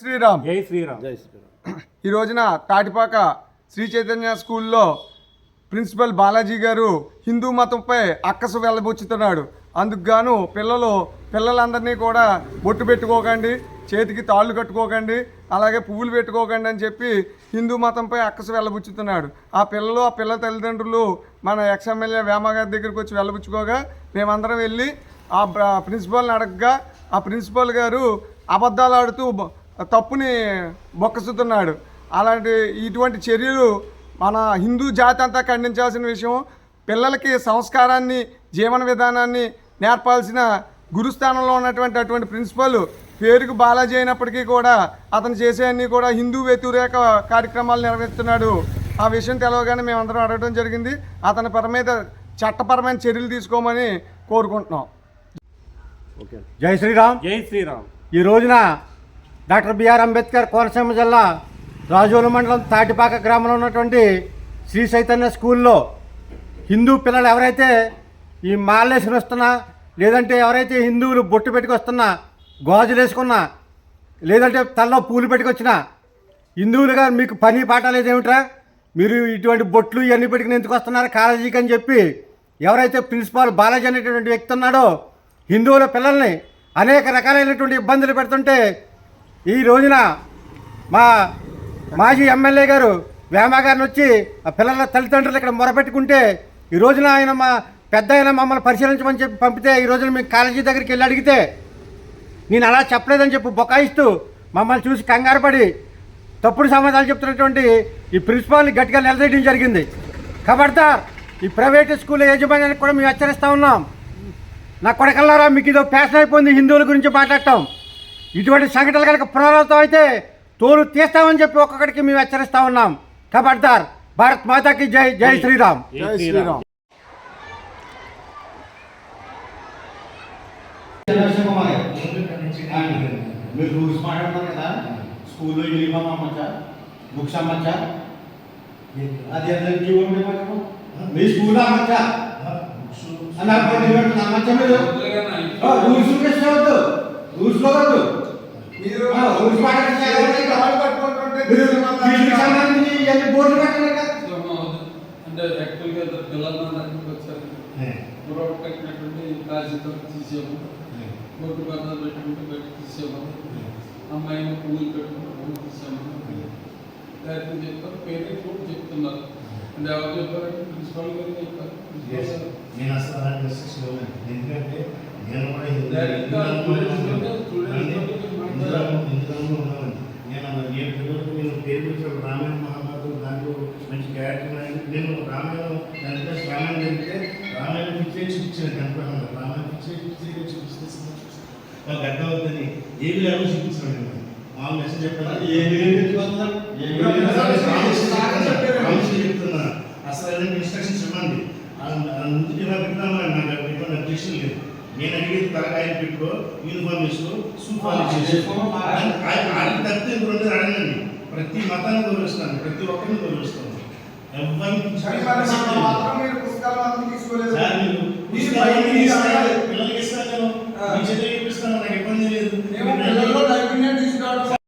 శ్రీరామ్. జై శ్రీరామ్. జై శ్రీరామ్. ఈ రోజున తాటిపాక శ్రీ చైతన్య స్కూల్లో ప్రిన్సిపల్ బాలాజీ గారు హిందూ మతంపై అక్కసు వెళ్ళబుచ్చుతున్నాడు అందుకు గాను పిల్లలు పిల్లలందరినీ కూడా బొట్టు పెట్టుకోకండి చేతికి తాళ్ళు కట్టుకోకండి అలాగే పువ్వులు పెట్టుకోకండి అని చెప్పి హిందూ మతంపై అక్కసు వెళ్ళబుచ్చుతున్నాడు ఆ పిల్లలు ఆ పిల్లల తల్లిదండ్రులు మన ఎక్స్ ఎమ్మెల్యే వేమ గారి దగ్గరికి వచ్చి వెళ్ళబుచ్చుకోగా మేమందరం వెళ్ళి ఆ ప్రిన్సిపాల్ని అడగగా ఆ ప్రిన్సిపాల్ గారు అబద్ధాలు ఆడుతూ తప్పుని బొక్కసుతున్నాడు అలాంటి ఇటువంటి చర్యలు మన హిందూ జాతి అంతా ఖండించాల్సిన విషయం పిల్లలకి సంస్కారాన్ని జీవన విధానాన్ని నేర్పాల్సిన గురుస్థానంలో ఉన్నటువంటి అటువంటి ప్రిన్సిపల్ పేరుకు బాలాజీ అయినప్పటికీ కూడా అతను చేసేవన్నీ కూడా హిందూ వ్యతిరేక కార్యక్రమాలు నిర్వహిస్తున్నాడు. ఆ విషయం తెలవగానే మేమందరం అడగడం జరిగింది. అతని పర మీద చట్టపరమైన చర్యలు తీసుకోమని కోరుకుంటున్నాం. ఓకే జై శ్రీరామ్. జై శ్రీరామ్. ఈ రోజున డాక్టర్ బిఆర్ అంబేద్కర్ కోనసీమ జిల్లా రాజోలు మండలం తాటిపాక గ్రామంలో ఉన్నటువంటి శ్రీ చైతన్య స్కూల్లో హిందూ పిల్లలు ఎవరైతే ఈ మాలేసుకుని వస్తున్నా లేదంటే ఎవరైతే హిందువులు బొట్టు పెట్టుకొస్తున్నా గాజులు వేసుకున్నా లేదంటే తలలో పూలు పెట్టుకొచ్చినా హిందువులుగా మీకు పని పాట లేదేమిట్రా మీరు ఇటువంటి బొట్లు ఇవన్నీ పెట్టుకుని ఎందుకు వస్తున్నారు? కాలేజీకి అని చెప్పి ఎవరైతే ప్రిన్సిపాల్ బాలాజీ అనేటువంటి వ్యక్తి ఉన్నాడో హిందువుల పిల్లల్ని అనేక రకాలైనటువంటి ఇబ్బందులు పెడుతుంటే ఈ రోజున మా మాజీ ఎమ్మెల్యే గారు వేమగారిని వచ్చి ఆ పిల్లల తల్లిదండ్రులు ఇక్కడ మొరపెట్టుకుంటే ఈ రోజున ఆయన మా పెద్ద ఆయన మమ్మల్ని పరిశీలించమని చెప్పి పంపితే ఈ రోజున మీ కాలేజీ దగ్గరికి వెళ్ళి అడిగితే నేను అలా చెప్పలేదని చెప్పి బొకాయిస్తూ మమ్మల్ని చూసి కంగారు పడి తప్పుడు సమాధానాలు చెప్తున్నటువంటి ఈ ప్రిన్సిపాల్ని గట్టిగా నిలదీయడం జరిగింది. కాబట్టి ఈ ప్రైవేట్ స్కూల్ యజమానికి కూడా మేము హెచ్చరిస్తూ ఉన్నాం. నా కొడకల్లారా మీకు ఇదో ఫ్యాషన్ అయిపోయింది హిందువుల గురించి మాట్లాడటం. ఇటువంటి సంఘటనలు కనుక పునరావృతం అయితే తోలు తీస్తామని చెప్పి ఒక్కొక్కడికి మేము హెచ్చరిస్తా ఉన్నాం. ఖబర్దార్ భారత్ మాతాకి జై జై శ్రీరామ్. జై శ్రీరామ్. మీరు రూల్స్ మాట్లాడతారు కదా? స్కూల్లో యూనిఫామ్ అమ్మచ్చా? బుక్స్ అమ్మచ్చా? అది అందరికి. మీ స్కూల్లో అమ్మచ్చా? అన్న అమ్మచ్చా మీరు? రూల్స్ వద్దు రూల్స్లో వద్దు. మీరు ఆ, రూల్స్ మాట్లాడితే తాళ్ళు కట్టుకుంటుంటే మీరు తీసుకున్న వీటికి సంబంధించి ఇవన్నీ బోర్డులు పెట్టారు కదా అంటే యాక్చువల్గా పిల్లలు నా దగ్గరికి వచ్చారు గురవ కట్టినటువంటి కాజీతో తీసేయము బొట్టు బద్దలు పెట్టుకుంటే బయట తీసేయము అమ్మాయిని పువ్వులు పెట్టుకుంటే పువ్వులు తీసేయము డైరెక్ట్ చెప్తారు పేరెంట్స్ కూడా చెప్తున్నారు అంటే ఎవరు చెప్పారంటే ప్రిన్సిపాల్ గారు చెప్పారు Yes, నేను అసలు అలాంటి రెస్ట్రిక్షన్ ఇవ్వలేదు ఎందుకంటే నేను కూడా హిందూ అనుకున్నాను. నేను నేను పిల్లలకు నేను పేరు పెట్టినప్పుడు రామాయణ మహాభారతం దాంట్లో మంచి క్యారెక్టర్ నేను రామాయణం క్లాస్ రామాయణం జరిగితే రామాయణం పిచ్చే చూపించాను కనుక రామాయణం పిచ్చే పిచ్చే చూపిస్తే వాళ్ళకి అర్థం అవుతుంది ఏమి లేదో చూపించాను మామూలు మెసేజ్ చెప్పాను ఏమి చెప్తున్నా అసలు ఇన్స్ట్రక్షన్స్ ఇవ్వండి ముందు ఇలా నాకు ఎటువంటి అబ్జెక్షన్ నేను అడిగేది తలకాయలు పెట్టుకో యూనిఫామ్ వేసుకో సూఫాలు చేసుకో ఆయన తప్పితే రెండు అడగండి. ప్రతి మతాన్ని గౌరవిస్తాను ప్రతి ఒక్కరిని గౌరవిస్తాను. మీరు పుస్తకాలు తీసుకోలేదు.